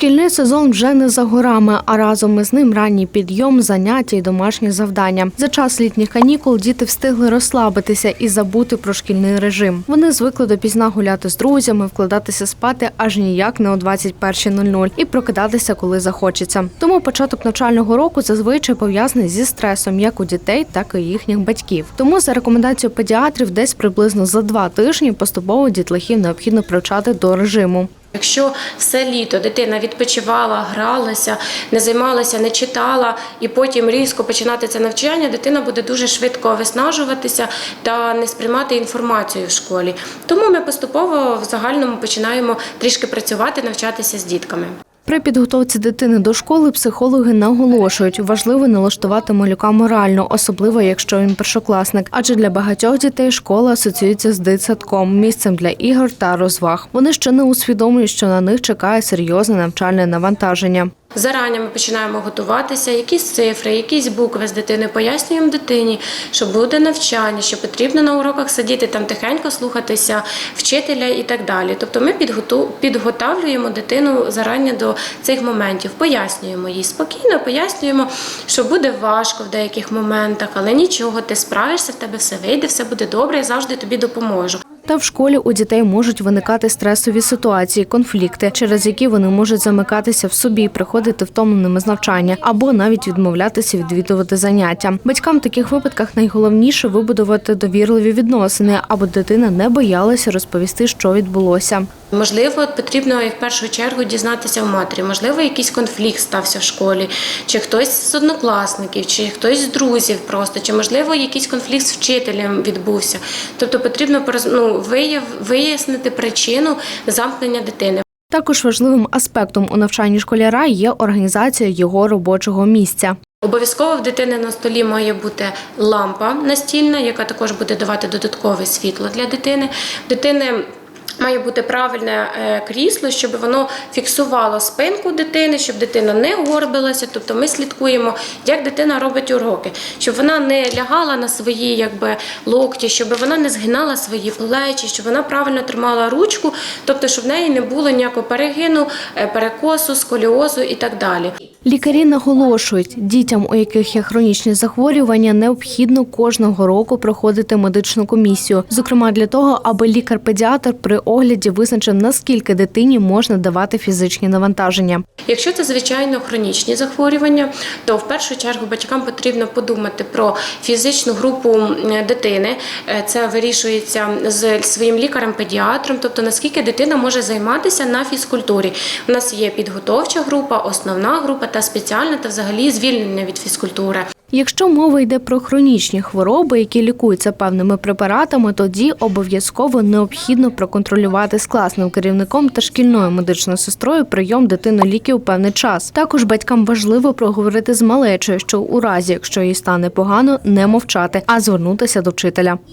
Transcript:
Шкільний сезон вже не за горами, а разом із ним ранній підйом, заняття і домашні завдання. За час літніх канікул діти встигли розслабитися і забути про шкільний режим. Вони звикли допізна гуляти з друзями, вкладатися спати аж ніяк не о 21.00 і прокидатися, коли захочеться. Тому початок навчального року зазвичай пов'язаний зі стресом як у дітей, так і їхніх батьків. Тому за рекомендацією педіатрів, десь приблизно за два тижні поступово дітлахів необхідно привчати до режиму. Якщо все літо дитина відпочивала, гралася, не займалася, не читала, і потім різко починати це навчання, дитина буде дуже швидко виснажуватися та не сприймати інформацію в школі. Тому ми поступово в загальному починаємо трішки працювати, навчатися з дітками. При підготовці дитини до школи психологи наголошують, важливо налаштувати малюка морально, особливо якщо він першокласник. Адже для багатьох дітей школа асоціюється з дитсадком, місцем для ігор та розваг. Вони ще не усвідомлюють, що на них чекає серйозне навчальне навантаження. Зарані ми починаємо готуватися, якісь цифри, якісь букви з дитини пояснюємо дитині, що буде навчання, що потрібно на уроках сидіти там тихенько слухатися вчителя і так далі. Тобто ми підготавлюємо дитину зарані до цих моментів, пояснюємо їй спокійно, пояснюємо, що буде важко в деяких моментах, але нічого, ти справишся, в тебе все вийде, все буде добре, я завжди тобі допоможу. Та в школі у дітей можуть виникати стресові ситуації, конфлікти, через які вони можуть замикатися в собі, приходити втомленими з навчання або навіть відмовлятися відвідувати заняття. Батькам в таких випадках найголовніше вибудувати довірливі відносини, аби дитина не боялася розповісти, що відбулося. Можливо, потрібно і в першу чергу дізнатися у матері. Можливо, якийсь конфлікт стався в школі, чи хтось з однокласників, чи хтось з друзів просто, чи можливо якийсь конфлікт з вчителем відбувся. Тобто потрібно ну, вияснити причину замкнення дитини. Також важливим аспектом у навчанні школяра є організація його робочого місця. Обов'язково в дитини на столі має бути лампа настільна, яка також буде давати додаткове світло для дитини. Дитини має бути правильне е, крісло, щоб воно фіксувало спинку дитини, щоб дитина не горбилася. Тобто ми слідкуємо, як дитина робить уроки, щоб вона не лягала на свої якби, локті, щоб вона не згинала свої плечі, щоб вона правильно тримала ручку, тобто, щоб в неї не було ніякого перегину, е, перекосу, сколіозу і так далі. Лікарі наголошують, дітям, у яких є хронічні захворювання, необхідно кожного року проходити медичну комісію, зокрема для того, аби лікар-педіатр при огляді визначив, наскільки дитині можна давати фізичні навантаження. Якщо це звичайно хронічні захворювання, то в першу чергу батькам потрібно подумати про фізичну групу дитини. Е, Це вирішується з своїм лікарем-педіатром, тобто наскільки дитина може займатися на фізкультурі. У нас є підготовча група, основна група та спеціальна, та взагалі звільнення від фізкультури. Якщо мова йде про хронічні хвороби, які лікуються певними препаратами, тоді обов'язково необхідно проконтролювати з класним керівником та шкільною медичною сестрою прийом дитини ліків певний час. Також батькам важливо проговорити з малечою, що у разі, якщо їй стане погано, не мовчати, а звернутися до вчителя.